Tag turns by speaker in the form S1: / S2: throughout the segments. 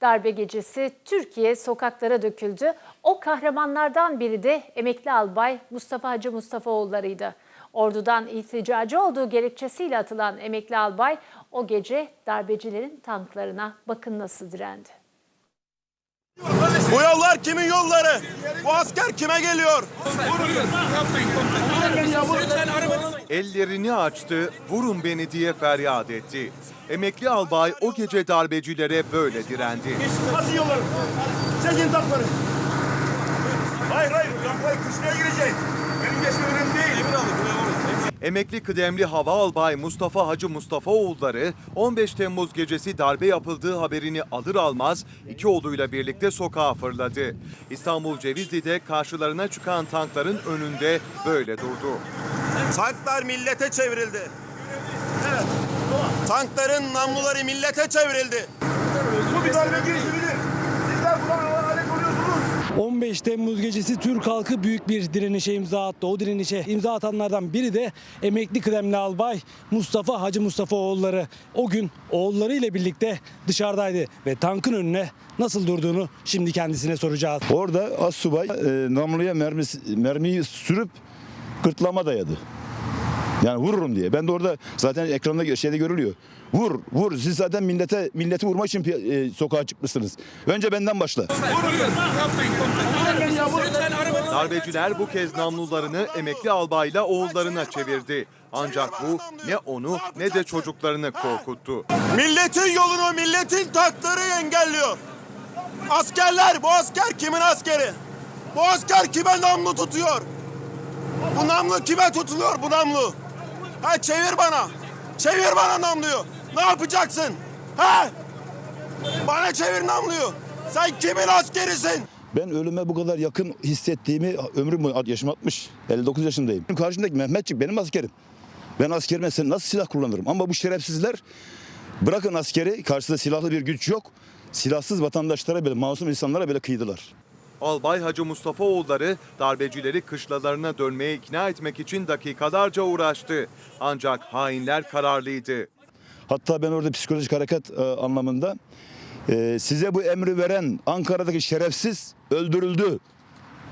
S1: Darbe gecesi Türkiye sokaklara döküldü. O kahramanlardan biri de emekli albay Mustafa Hacı Mustafaoğulları'ydı. Ordudan ilticacı olduğu gerekçesiyle atılan emekli albay o gece darbecilerin tanklarına bakın nasıl direndi.
S2: Bu yollar kimin yolları? Bu asker kime geliyor?
S3: Ellerini açtı, vurun beni diye feryat etti. Emekli albay o gece darbecilere böyle direndi.
S2: Nasıl yolları? Çekin tankları. Hayır hayır tanklar kışlaya girecek.
S3: Emekli kıdemli hava albay Mustafa Hacı Mustafaoğulları 15 Temmuz gecesi darbe yapıldığı haberini alır almaz iki oğluyla birlikte sokağa fırladı. İstanbul Cevizli'de karşılarına çıkan tankların önünde böyle durdu.
S2: Tanklar millete çevrildi. Evet. Tankların namluları millete çevrildi. Bu bir darbe girişimidir. Sizler buna.
S4: 15 Temmuz gecesi Türk halkı büyük bir direnişe imza attı. O direnişe imza atanlardan biri de emekli kıdemli albay Mustafa Hacı Mustafa oğulları. O gün oğulları ile birlikte dışarıdaydı ve tankın önüne nasıl durduğunu şimdi kendisine soracağız.
S5: Orada assubay e, namluya mermi, mermiyi sürüp gırtlama dayadı. Yani vururum diye. Ben de orada zaten ekranda şeyde görülüyor. Vur, vur. Siz zaten millete milleti vurmak için e, sokağa çıkmışsınız. Önce benden başla.
S3: Darbeciler bu kez namlularını emekli albayla oğullarına çevirdi. Ancak bu ne onu ne de çocuklarını korkuttu.
S2: Milletin yolunu milletin tankları engelliyor. Askerler bu asker kimin askeri? Bu asker kime namlu tutuyor? Bu namlu kime tutuluyor bu namlu? Ha çevir bana. Çevir bana namluyu. Ne yapacaksın? Ha? Bana çevir namluyu. Sen kimin askerisin?
S5: Ben ölüme bu kadar yakın hissettiğimi ömrüm boyu- yaşım 60. 59 yaşındayım. Karşımdaki Mehmetçik benim askerim. Ben askerime nasıl silah kullanırım? Ama bu şerefsizler bırakın askeri karşısında silahlı bir güç yok. Silahsız vatandaşlara böyle masum insanlara böyle kıydılar.
S3: Albay Hacı Mustafaoğulları darbecileri kışlalarına dönmeye ikna etmek için dakikalarca uğraştı. Ancak hainler kararlıydı.
S5: Hatta ben orada psikolojik hareket e, anlamında e, size bu emri veren Ankara'daki şerefsiz öldürüldü.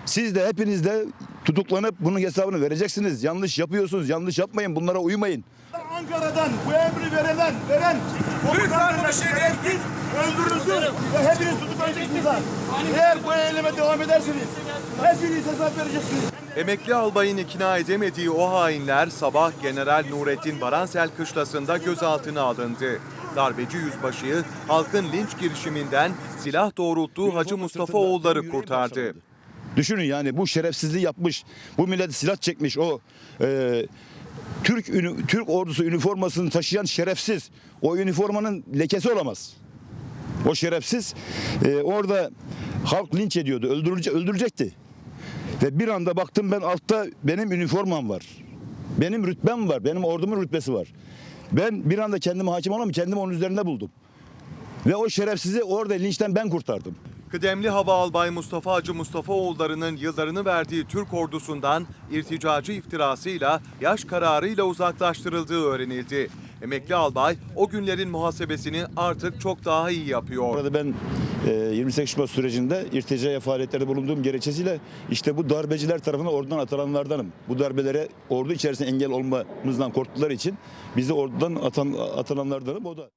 S5: Siz de hepiniz de tutuklanıp bunun hesabını vereceksiniz. Yanlış yapıyorsunuz, yanlış yapmayın, bunlara uymayın.
S2: Ankara'dan bu emri verilen, veren komutanın şerefsiz öldürüldü ve hepiniz tutuklanacaksınız. Eğer bu eyleme devam ederseniz hepiniz hesap vereceksiniz.
S3: Emekli albayın ikna edemediği o hainler sabah General Nurettin Baransel kışlasında gözaltına alındı. Darbeci yüzbaşıyı halkın linç girişiminden silah doğrulttuğu Hacı Mustafaoğulları kurtardı.
S5: Düşünün yani bu şerefsizliği yapmış, bu millet silah çekmiş o e, Türk Türk ordusu üniformasını taşıyan şerefsiz. O üniformanın lekesi olamaz. O şerefsiz e, orada halk linç ediyordu, öldürülecek, öldürecekti. Ve bir anda baktım ben altta benim üniformam var. Benim rütbem var, benim ordumun rütbesi var. Ben bir anda kendime hakim olamam, kendimi onun üzerinde buldum. Ve o şerefsizi orada linçten ben kurtardım.
S3: Kıdemli Hava Albay Mustafa Hacı Mustafaoğulları'nın yıllarını verdiği Türk ordusundan irticacı iftirasıyla yaş kararıyla uzaklaştırıldığı öğrenildi. Emekli albay o günlerin muhasebesini artık çok daha iyi yapıyor.
S5: Orada ben e, 28 Şubat sürecinde irticaya faaliyetlerde bulunduğum gerekçesiyle işte bu darbeciler tarafından oradan atılanlardanım. Bu darbelere ordu içerisinde engel olmamızdan korktukları için bizi oradan atan, atılanlardanım. O da